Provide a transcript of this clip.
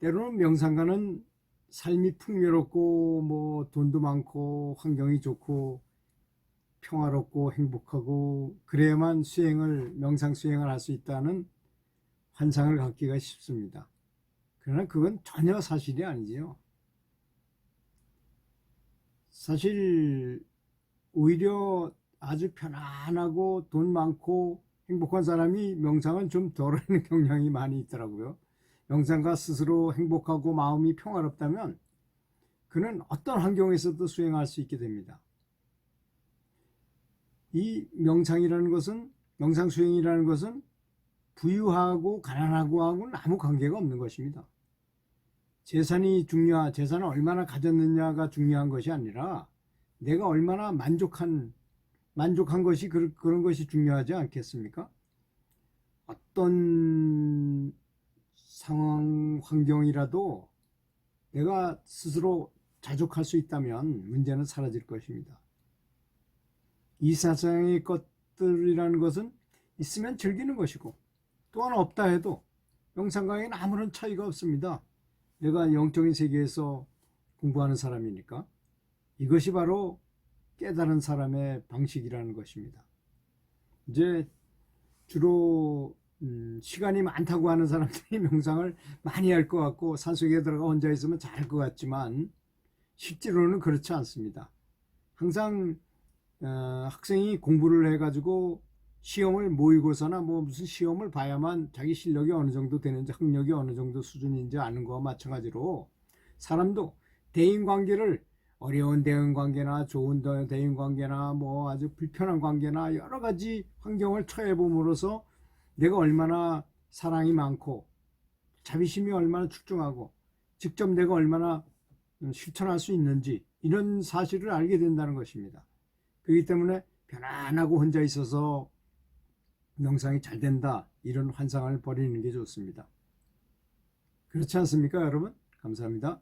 때로는 명상가는 삶이 풍요롭고 뭐 돈도 많고 환경이 좋고 평화롭고 행복하고 그래야만 수행을 명상 수행을 할 수 있다는 환상을 갖기가 쉽습니다. 그러나 그건 전혀 사실이 아니지요. 사실 오히려 아주 편안하고 돈 많고 행복한 사람이 명상은 좀 덜 하는 경향이 많이 있더라고요. 명상가 스스로 행복하고 마음이 평화롭다면 그는 어떤 환경에서도 수행할 수 있게 됩니다. 이 명상이라는 것은 명상 수행이라는 것은 부유하고 가난하고 하고는 아무 관계가 없는 것입니다. 재산이 중요하, 재산을 얼마나 가졌느냐가 중요한 것이 아니라 내가 얼마나 만족한 만족한 것이 그, 그런 것이 중요하지 않겠습니까? 어떤 상황 환경이라도 내가 스스로 자족할 수 있다면 문제는 사라질 것입니다. 이 세상의 것들이라는 것은 있으면 즐기는 것이고 또한 없다 해도 명상강에는 아무런 차이가 없습니다. 내가 영적인 세계에서 공부하는 사람이니까 이것이 바로 깨달은 사람의 방식이라는 것입니다. 이제 주로 음, 시간이 많다고 하는 사람들이 명상을 많이 할 것 같고 산속에 들어가 혼자 있으면 잘것 같지만 실제로는 그렇지 않습니다. 항상 어, 학생이 공부를 해가지고 시험을 모의고사나 뭐 무슨 시험을 봐야만 자기 실력이 어느 정도 되는지 학력이 어느 정도 수준인지 아는 거와 마찬가지로 사람도 대인 관계를 어려운 대인 관계나 좋은 대인 관계나 뭐 아주 불편한 관계나 여러 가지 환경을 처해 봄으로써 내가 얼마나 사랑이 많고 자비심이 얼마나 출중하고 직접 내가 얼마나 실천할 수 있는지 이런 사실을 알게 된다는 것입니다. 그렇기 때문에 편안하고 혼자 있어서 명상이 잘 된다 이런 환상을 버리는 게 좋습니다. 그렇지 않습니까 여러분? 감사합니다.